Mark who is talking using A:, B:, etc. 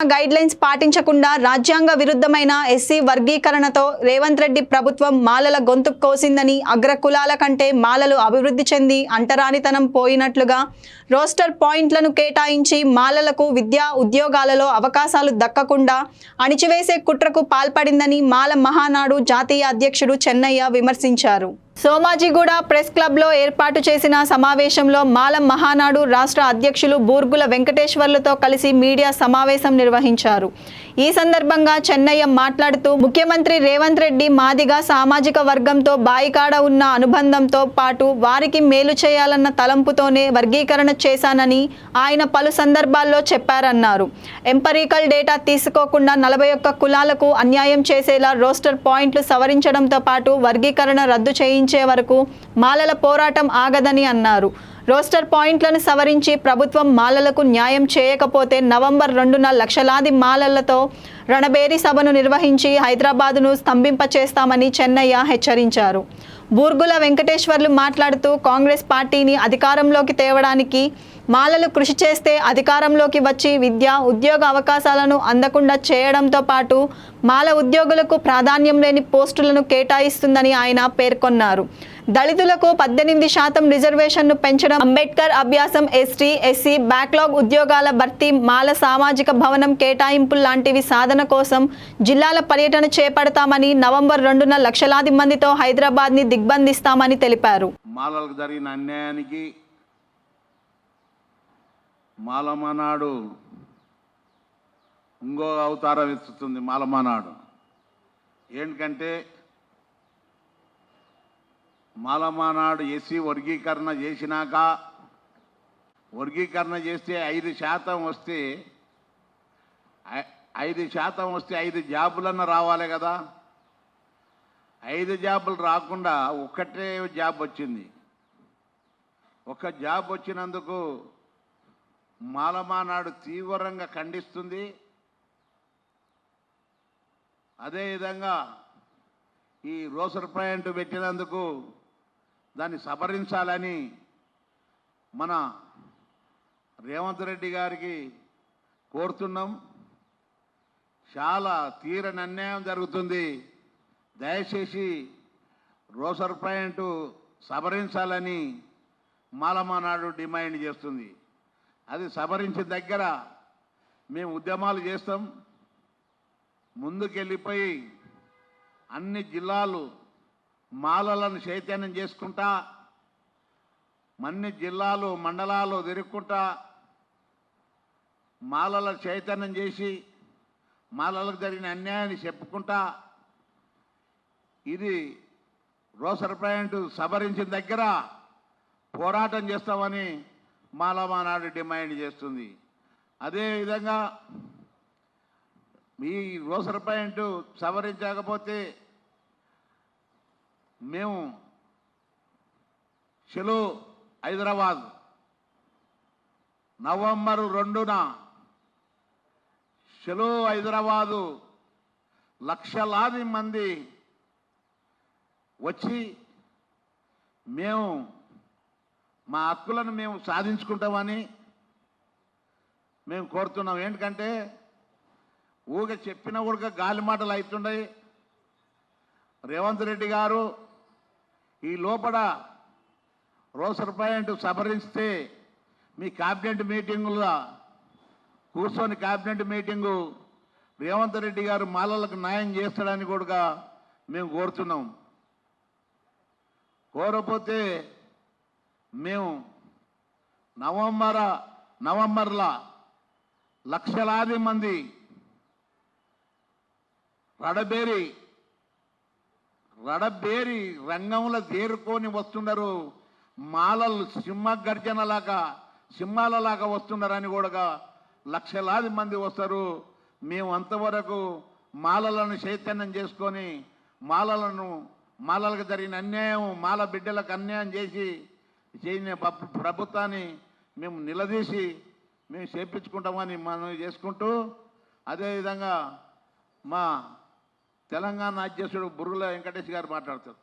A: Guide lines పాటించకుండా రాజ్యాంగ విరుద్ధమైన ఎస్సీ వర్గీకరణతో రేవంత్ రెడ్డి ప్రభుత్వం మాలల గొంతు కోసిందని అగ్ర కులాల కంటే మాలలు అభివృద్ధి చెంది అంటరానితనం పోయినట్లుగా రోస్టర్ పాయింట్లను కేటాయించి మాలలకు విద్యా ఉద్యోగాలలో అవకాశాలు దక్కకుండా అణిచివేసే కుట్రకు పాల్పడిందని మాల మహానాడు జాతీయ అధ్యక్షుడు చెన్నయ్య విమర్శించారు. సోమాజిగూడ ప్రెస్ క్లబ్లో ఏర్పాటు చేసిన సమావేశంలో మాలం మహానాడు రాష్ట్ర అధ్యక్షులు బూర్గుల వెంకటేశ్వర్లతో కలిసి మీడియా సమావేశం నిర్వహించారు. ఈ సందర్భంగా చెన్నయ్య మాట్లాడుతూ ముఖ్యమంత్రి రేవంత్ రెడ్డి మాదిగా సామాజిక వర్గంతో బాయికాడ ఉన్న అనుబంధంతో పాటు వారికి మేలు చేయాలన్న తలంపుతోనే వర్గీకరణ చేశానని ఆయన పలు సందర్భాల్లో చెప్పారన్నారు. ఎంపరికల్ డేటా తీసుకోకుండా నలభై ఒక్క కులాలకు అన్యాయం చేసేలా రోస్టర్ పాయింట్లు సవరించడంతో పాటు వర్గీకరణ రద్దు చేయించే వరకు మాలల పోరాటం ఆగదని అన్నారు. రోస్టర్ పాయింట్లను సవరించి ప్రభుత్వం మాలలకు న్యాయం చేయకపోతే నవంబర్ రెండున లక్షలాది మాలలతో రణబేరి సభను నిర్వహించి హైదరాబాదును స్తంభింపచేస్తామని చెన్నయ్య హెచ్చరించారు. బూర్గుల వెంకటేశ్వర్లు మాట్లాడుతూ కాంగ్రెస్ పార్టీని అధికారంలోకి తేవడానికి మాలలు కృషి చేస్తే అధికారంలోకి వచ్చి విద్య ఉద్యోగ అవకాశాలను అందకుండా చేయడంతో పాటు మాల ఉద్యోగులకు ప్రాధాన్యం లేని పోస్టులను కేటాయిస్తుందని ఆయన పేర్కొన్నారు. దళితులకు పద్దెనిమిది శాతం రిజర్వేషన్ను పెంచడం అంబేద్కర్ అభ్యాసం ఎస్టీ ఎస్సీ బ్యాక్లాగ్ ఉద్యోగాల భర్తీ మాల సామాజిక భవనం కేటాయింపులు లాంటివి సాధన కోసం జిల్లాల పర్యటన చేపడతామని నవంబర్ రెండున లక్షలాది మందితో హైదరాబాద్ని దిగ్బంధిస్తామని తెలిపారు.
B: మాలలకు జరిగిన అన్యాయానికి మాలమనాడు. ఇంకో అవతారం ఇస్తుంది మాలమనాడు. ఏంటంటే మాలమనాడు ఎస్సీ వర్గీకరణ చేసినాక వర్గీకరణ చేస్తే ఐదు శాతం వస్తే ఐదు శాతం వస్తే ఐదు జాబులన్న రావాలి కదా. ఐదు జాబులు రాకుండా ఒక్కటే జాబ్ వచ్చింది ఒక జాబ్ వచ్చినందుకు మాలమానాడు తీవ్రంగా ఖండిస్తుంది. అదేవిధంగా ఈ రోసర్ పాయింట్ పెట్టినందుకు దాన్ని సవరించాలని మన రేవంత్ రెడ్డి గారికి కోరుతున్నాం. చాలా తీరని అన్యాయం జరుగుతుంది. దయచేసి రోసర్ పాయింట్ సవరించాలని మాలమానాడు డిమాండ్ చేస్తుంది. అది సవరించిన దగ్గర మేము ఉద్యమాలు చేస్తాం. ముందుకెళ్ళిపోయి అన్ని జిల్లాలు మాలలను చైతన్యం చేసుకుంటా అన్ని జిల్లాలు మండలాలు తిరుక్కుంటా మాలల చైతన్యం చేసి మాలలకు జరిగిన అన్యాయాన్ని చెప్పుకుంటా. ఇది రోసర్ పాయింట్ సవరించిన దగ్గర పోరాటం చేస్తామని మాలమానాడు డిమాండ్ చేస్తుంది. అదేవిధంగా ఈ రోసర్ పాయింట్ సవరించకపోతే మేము చెలో హైదరాబాద్ నవంబర్ రెండున చెలో హైదరాబాదు లక్షలాది మంది వచ్చి మేము మా హక్కులను మేము సాధించుకుంటామని మేము కోరుతున్నాం. ఏంటంటే ఊగ చెప్పిన ఊరిక గాలి మాటలు అవుతుండయి. రేవంత్ రెడ్డి గారు ఈ లోపల రోసర్ పాయింట్ సవరిస్తే మీ క్యాబినెట్ మీటింగులో కూర్చొని క్యాబినెట్ మీటింగు రేవంత్ రెడ్డి గారు మాలలకు న్యాయం చేస్తాడని కూడా మేము కోరుతున్నాం. కోరపోతే మేము నవంబర్ నవంబర్లో లక్షలాది మంది రడబేరి రడబేరి రంగంలో చేరుకొని వస్తున్నారు మాలలు సింహ గర్జనలాగా సింహాలలాగా వస్తున్నారని కూడా లక్షలాది మంది వస్తారు. మేము అంతవరకు మాలలను చైతన్యం చేసుకొని మాలలను మాలలకు జరిగిన అన్యాయం మాల బిడ్డలకు అన్యాయం చేసి చేయని ప్రభుత్వాన్ని మేము నిలదీసి మేము చేపించుకుంటామని మనం చేసుకుంటూ అదేవిధంగా మా తెలంగాణ అధ్యక్షుడు బుర్రుల వెంకటేష్ గారు మాట్లాడతారు